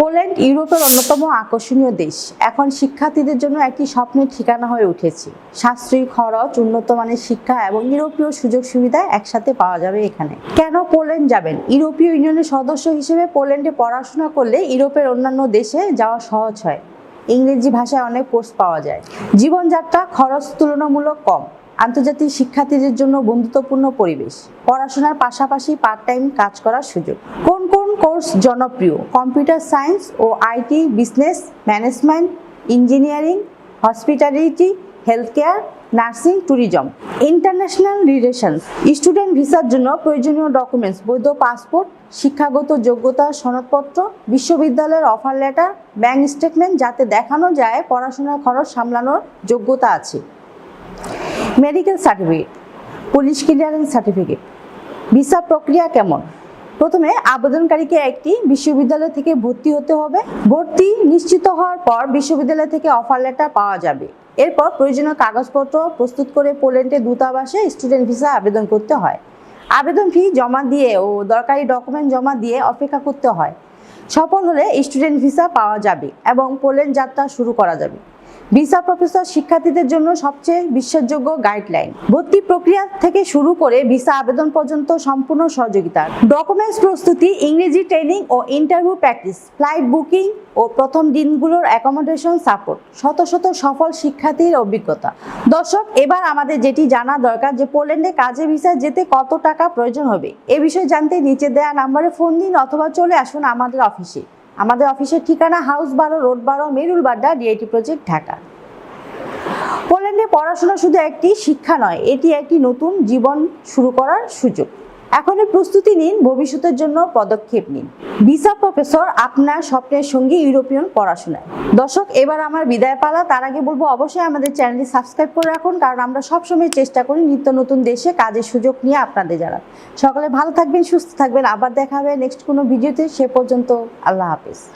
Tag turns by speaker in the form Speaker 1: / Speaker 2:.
Speaker 1: Poland ইউরোপের অন্যতম আকর্ষণীয় দেশ। এখন শিক্ষার্থীদের জন্য একটি স্বপ্নের ঠিকানা হয়ে উঠেছে। সাশ্রয়ী খরচ, উন্নত মানের শিক্ষা এবং ইউরোপীয় সুযোগ সুবিধা একসাথে পাওয়া যাবে এখানে। কেন পোল্যান্ড যাবেন? ইউরোপীয় ইউনিয়নের সদস্য হিসেবে পোল্যান্ডে পড়াশোনা করলে ইউরোপের অন্যান্য দেশে যাওয়া সহজ হয়। ইংরেজি ভাষায় অনেক কোর্স পাওয়া যায়। জীবনযাত্রা খরচ তুলনামূলক কম। আন্তর্জাতিক শিক্ষার্থীদের জন্য বন্ধুত্বপূর্ণ পরিবেশ। পড়াশোনার পাশাপাশি পার্ট টাইম কাজ করার সুযোগ। কোন কোন কোর্স জনপ্রিয়। Computer science O IT, business, management, engineering, hospitality health care nursing, tourism. International relations. Student ভিসার জন্য প্রয়োজনীয় ডকুমেন্টস, বৈধ পাসপোর্ট, শিক্ষাগত যোগ্যতা, সনদপত্র, বিশ্ববিদ্যালয়ের অফার লেটার, ব্যাংক স্টেটমেন্ট যাতে দেখানো যায়, পড়াশোনার খরচ সামলানোর যোগ্যতা আছে। Medical certificate, police clearance certificate. Visa প্রক্রিয়া কেমন? প্রথমে আবেদনকারীকে একটি বিশ্ববিদ্যালয় থেকে ভর্তি হতে হবে। ভর্তি নিশ্চিত হওয়ার পর বিশ্ববিদ্যালয় থেকে অফার লেটার পাওয়া যাবে। এরপর প্রয়োজনীয় কাগজপত্র প্রস্তুত করে পোল্যান্ডের দূতাবাসে স্টুডেন্ট ভিসা আবেদন করতে হয়। আবেদন ফি জমা দিয়ে ও দরকারি ডকুমেন্ট জমা দিয়ে অপেক্ষা করতে হয়। সফল হলে স্টুডেন্ট ভিসা পাওয়া যাবে এবং পোল্যান্ড যাত্রা শুরু করা যাবে। ভিসা প্রফেসর শিক্ষার্থীদের জন্য সবচেয়ে বিশ্বাসযোগ্য গাইডলাইন। ভর্তি প্রক্রিয়া থেকে শুরু করে ভিসা আবেদন পর্যন্ত সম্পূর্ণ সহযোগিতা। ডকুমেন্টস প্রস্তুতি, ইংরেজি ট্রেনিং ও ইন্টারভিউ প্র্যাকটিস, ফ্লাইট বুকিং ও প্রথম দিনগুলোর অ্যাকোমোডেশন সাপোর্ট, শত শত সফল শিক্ষার্থীর অভিজ্ঞতা। দর্শক, এবার আমাদের যেটি জানা দরকার যে পোল্যান্ডে কাজে ভিসা যেতে কত টাকা প্রয়োজন হবে, এ বিষয়ে জানতে নিচে দেওয়া নাম্বারে ফোন দিন অথবা চলে আসুন আমাদের অফিসে। আমাদের অফিসের ঠিকানা হাউস বারো, রোড বারো, মেরুল বাড্ডা, ডিআইটি প্রজেক্ট, ঢাকা। পোল্যান্ডে পড়াশোনা শুধু একটি শিক্ষা নয়, এটি একটি নতুন জীবন শুরু করার সুযোগ। এখনই প্রস্তুতি নিন, ভবিষ্যতের জন্য পদক্ষেপ নিন। ভিসা প্রফেসর আপনার স্বপ্নের সঙ্গে ইউরোপিয়ান পড়াশোনায়। দর্শক, এবার আমার বিদায় পালা। তার আগে বলব, অবশ্যই আমাদের চ্যানেলটি সাবস্ক্রাইব করে রাখুন, কারণ আমরা সবসময় চেষ্টা করি নিত্য নতুন দেশে কাজের সুযোগ নিয়ে আপনাদের জানান সকালে ভালো থাকবেন, সুস্থ থাকবেন। আবার দেখা হবে নেক্সট কোনো ভিডিওতে। সে পর্যন্ত আল্লাহ হাফিজ।